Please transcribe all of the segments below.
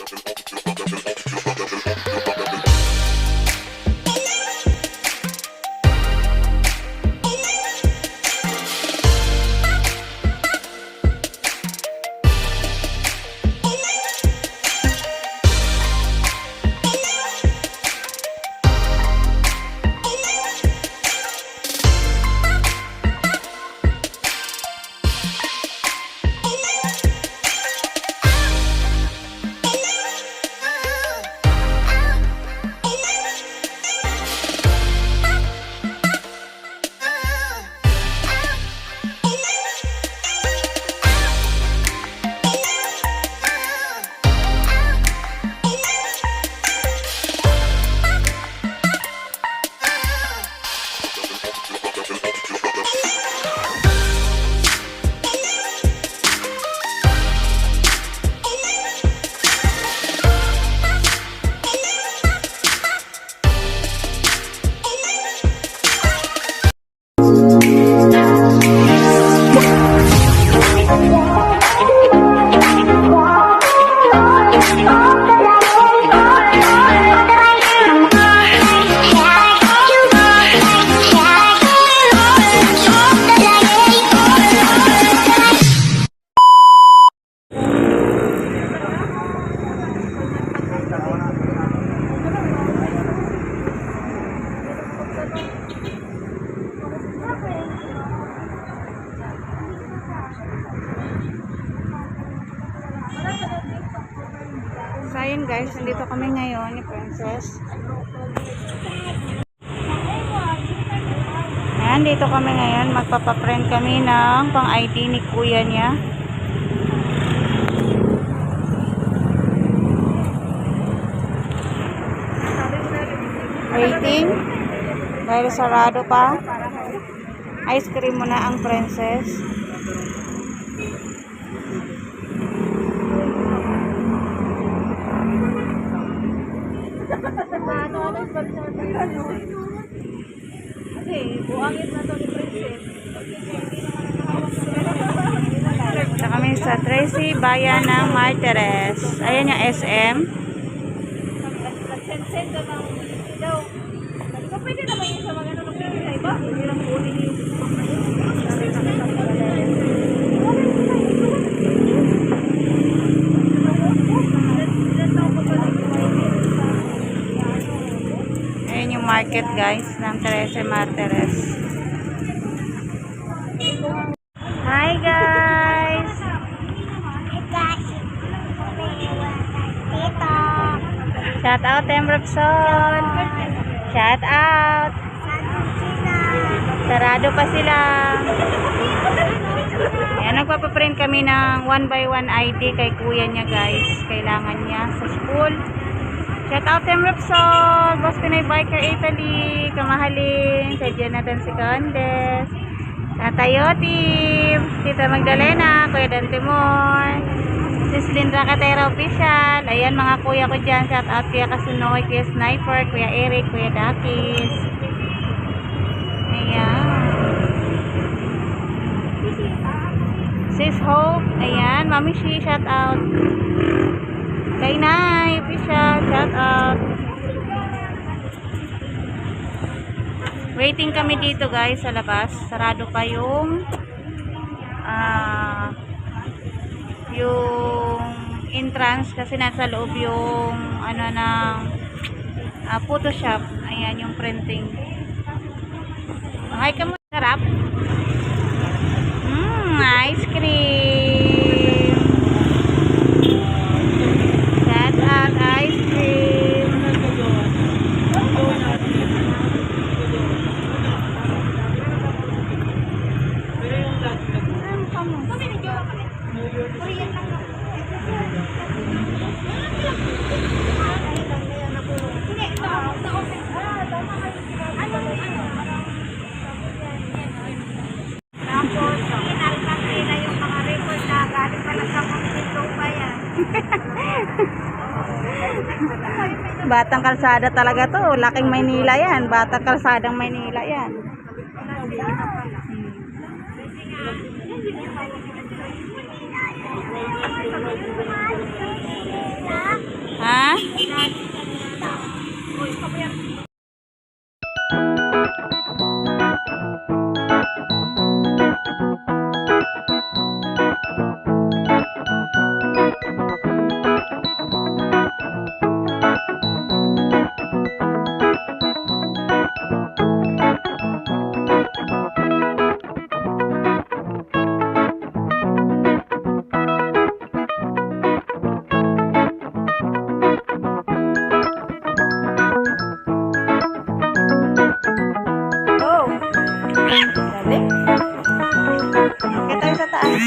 Just an opportunity. So, ayun guys, nandito kami ngayon ni Princess. Ayan, dito kami ngayon. Magpapaprint kami ng pang-ID ni kuya niya. Waiting. Dahil sarado pa. Ice cream muna ang princess. Sa kami sa Tracy, bayan ng Martires. Ayan yung SM. Pwede naman yung sa mga ano iba. Hindi lang po Ayan yung market guys ng Teresa Martires. Hi guys! Shout out Em Robson! Shout out! Sarado pa sila. Ayan, nagpapaprint kami ng 1 by 1 ID kay kuya niya guys. Kailangan niya sa school. Shout out Em Repsol, Boss Pinoy Biker Italy, Kamahalin, kay Jonathan Sicondes, Tatayo Team, Tita Magdalena, Kuya Dantimor, Sis Lindra Katera Official, ayan mga kuya ko dyan, shout out Kuya Kasunoy, Kuya Sniper, Kuya Eric, Kuya Dakis, ayan. Sis Hope, ayan, Mami Shi, shout out. Kay Nay, official, shout out. Waiting kami dito guys sa labas. Sarado pa yung ah yung entrance kasi nasa loob yung ano ng ah, Photoshop. Ayan yung printing. Ay, kamu Batang kalsada talaga to. Laking Maynila yan. Batang kalsadang Maynila yan. Ha? Galing. Akyat tayo sa taas.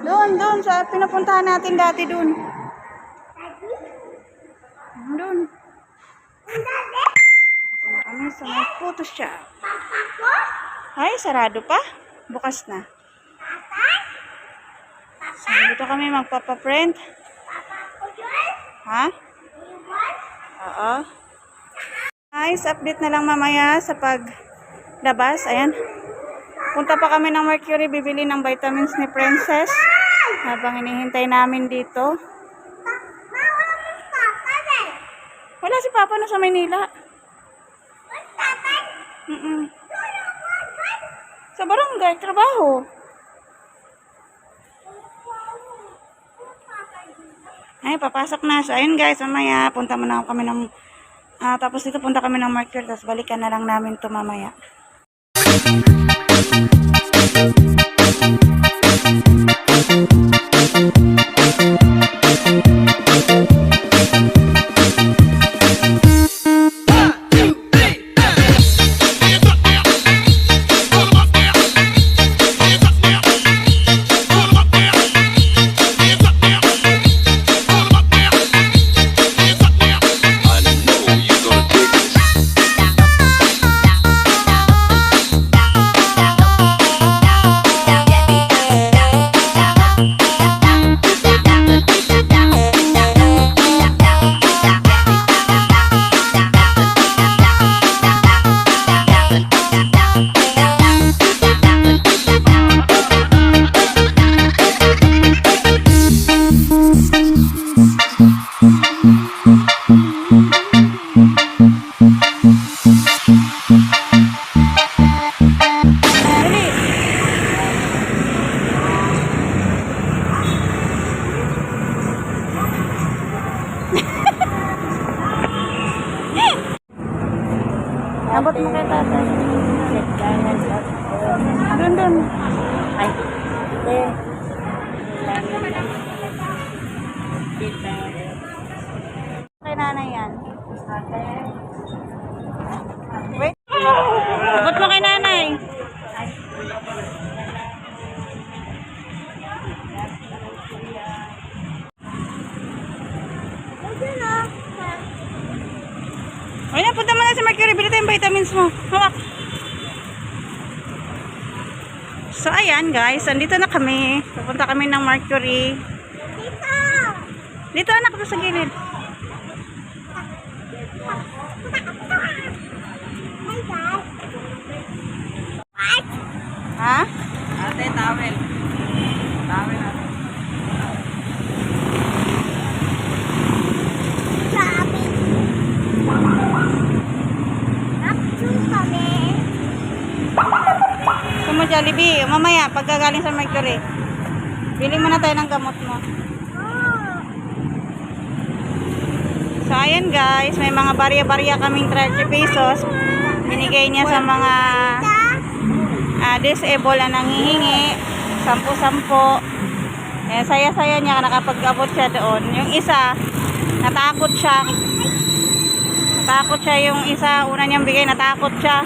Doon, doon. Sa pinapuntahan natin dati doon. Doon. Kami sa may photoshop. Ay, sarado pa? Bukas na. So, dito kami magpapaprint. Ha? Oo. Guys, update na lang mamaya sa paglabas. Ayan. Punta pa kami ng Mercury, bibili ng vitamins ni Princess. Habang hinihintay namin dito. Wala si Papa na sa Maynila. Mm-mm. Sa barangay, trabaho. Ay, papasok na siya. Ayun guys, mamaya punta muna kami ng... ah, tapos dito punta kami ng Mercury, tapos balikan na lang namin to mamaya. I Vitamins mo. Hawak. So, ayan guys. Andito na kami. Pupunta kami ng Mercury. Dito anak to sa gilid. Ha? Ate, towel. Towel ate. Gusto Jollibee? Mamaya, pagkagaling sa Mercury. Bili mo na tayo ng gamot mo. So, ayan guys. May mga barya-barya kaming 30 pesos. Binigay niya sa mga ah, disabled na nangihingi. Sampu-sampo. Eh, saya-saya niya nakapag-abot siya doon. Yung isa, natakot siya. Natakot siya yung isa. Una niyang bigay, natakot siya.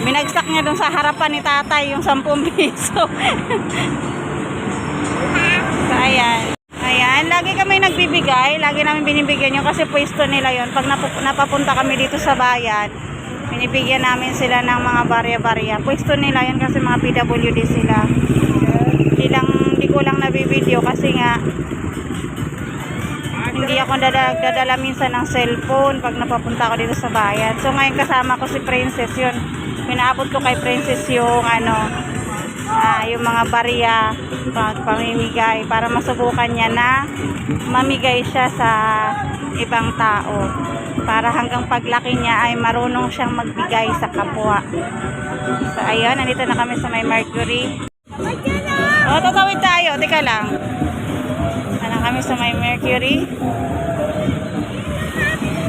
Binagsak niya doon sa harapan ni tatay yung 10 piso. so, ayan. Ayan, lagi kami nagbibigay. Lagi namin binibigyan yun kasi pwesto nila yon Pag napu- napapunta kami dito sa bayan, binibigyan namin sila ng mga barya-barya. Pwesto nila yun kasi mga PWD sila. Hindi lang, hindi ko lang nabibideo kasi nga hindi ako dadala, dadala minsan ng cellphone pag napapunta ako dito sa bayan. So ngayon kasama ko si Princess yun. Pinaabot ko kay Princess yung ano, ah, yung mga barya pag pamimigay para masubukan niya na mamigay siya sa ibang tao. Para hanggang paglaki niya ay marunong siyang magbigay sa kapwa. So ayun, nandito na kami sa may Mercury. O, tatawid tayo. Teka lang. Ano kami sa may Mercury.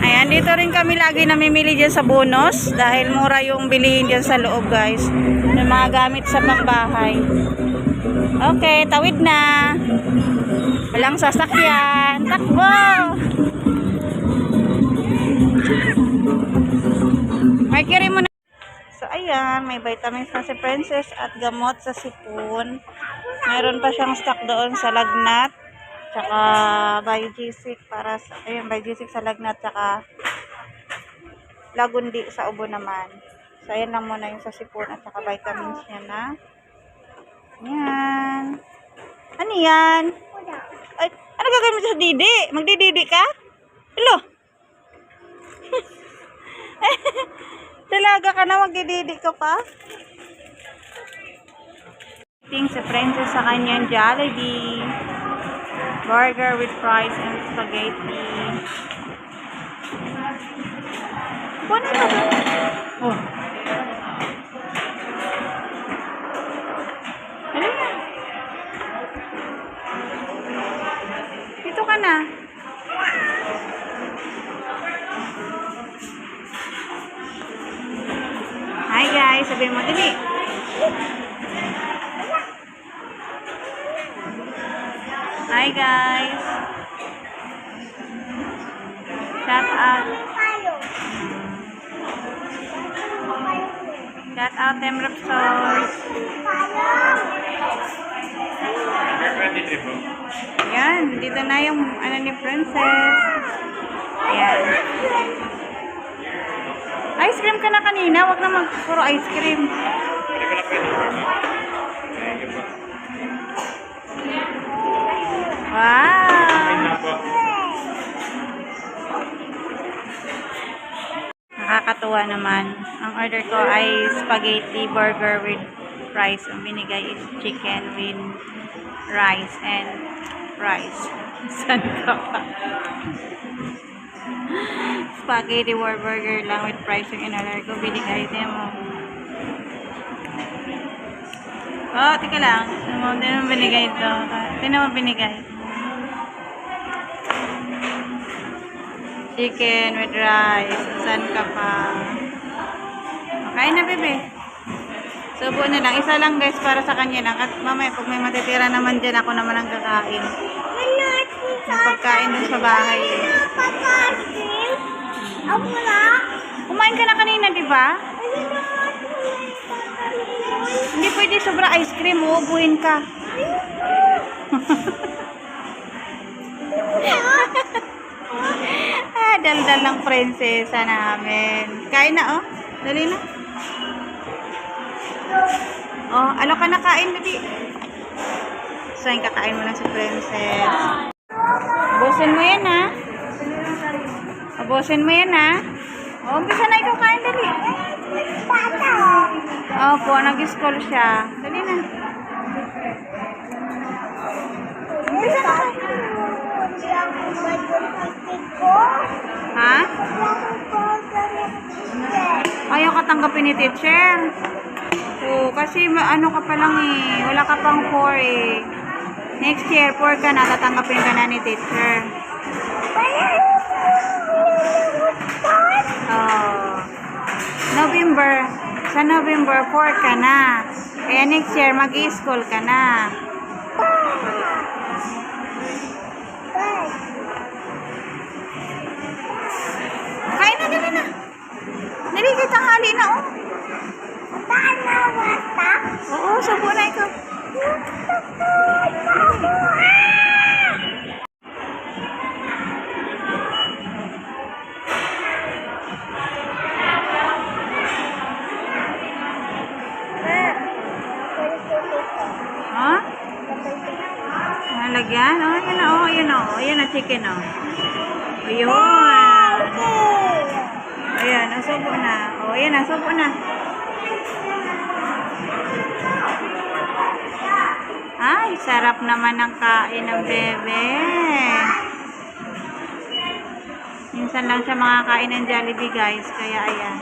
Ayan, dito rin kami lagi namimili dyan sa bonus dahil mura yung bilihin dyan sa loob guys. Yung mga gamit sa pangbahay. Okay, tawid na. Walang sasakyan. Takbo! Mercury mo na. So, ayan, may vitamins na si Princess at gamot sa sipon. Meron pa siyang stock doon sa lagnat. Tsaka by G6 para sa, ayun, by G6 sa lagnat. Tsaka lagundi sa ubo naman. So, ayan lang muna yung sa sipon at saka vitamins niya na. Yan. Ano yan? Ay, ano gagawin mo sa didi? Magdididi ka? Hello? Talaga ka na, magdididi ka pa? Ting sa princess sa kanyang Jollibee. Burger with fries and spaghetti. Kunin mo ba? Oh. Ano yan? Dito ka na. Hi guys, sabihin mo dali. Guys. Shout out. Shout out them Repsols. Yan, dito na yung ano ni Princess. Ayan. Ice cream ka na kanina, wag na mag puro ice cream. Wow! Nakakatuwa naman. Ang order ko ay spaghetti burger with rice. Ang binigay is chicken with rice and rice. San ka pa? spaghetti burger lang with rice yung in-order ko. Binigay din mo. Oh, tika lang. Ano mo, binigay ito. Hindi naman binigay. Chicken with rice. Saan ka pa? Kain na, bebe. Subo na lang. Isa lang, guys, para sa kanya lang. At mamaya, pag may matitira naman dyan, ako naman ang kakain. May pagkain dun sa bahay. Kumain ka na kanina, di ba? Hindi pwede sobra ice cream. Uubuhin ka. daldal ng prinsesa namin. Kain na, oh. Dali na. Oh, ano ka na kain, baby? So, kakain mo lang si princess. Ubusin mo yan, ha? Ubusin mo yan, ha? Oh, umpisa na ikaw kain, dali. Opo, nag-school siya. Dali na. Umpisa na kain. Ha? Ayaw ka tanggapin ni teacher. Oo, kasi ano ka pa lang eh. Wala ka pang 4 eh. Next year, 4 ka na, tatanggapin ka na ni teacher. Oh. November. Sa November 4 ka na. Kaya next year, mag-i-school ka na. Na, dali na. Dali, kay tanghali na, oh. Oo, sabo na ikaw. Naman ng kain ng bebe. Minsan lang siya makakain ng Jollibee, guys. Kaya, ayan.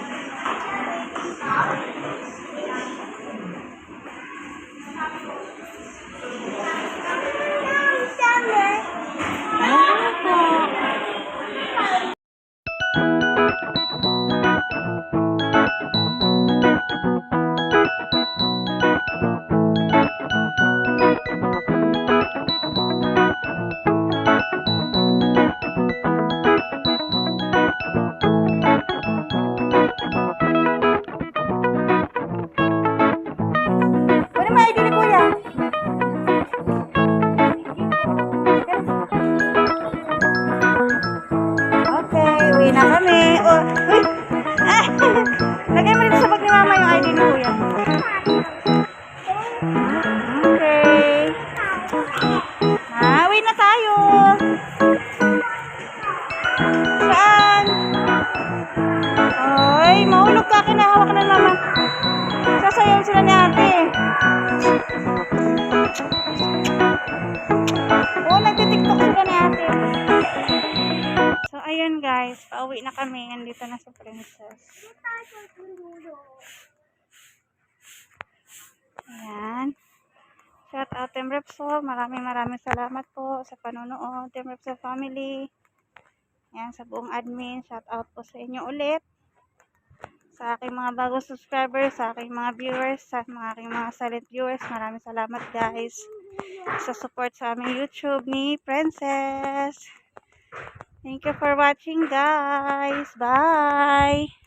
Na naman. Sasayaw sila ni ate. Oo, nagtitiktok sila ni ate. So, ayun guys. Pauwi na kami. Andito na sa princess. Ayan. Shout out Team Repsol. Maraming maraming salamat po sa panonood. Team Repsol family. Ayan, sa buong admin. Shout out po sa inyo ulit. Sa aking mga bagong subscribers, sa aking mga viewers, sa mga aking mga silent viewers. Maraming salamat guys. Sa support sa aming YouTube ni Princess. Thank you for watching guys. Bye!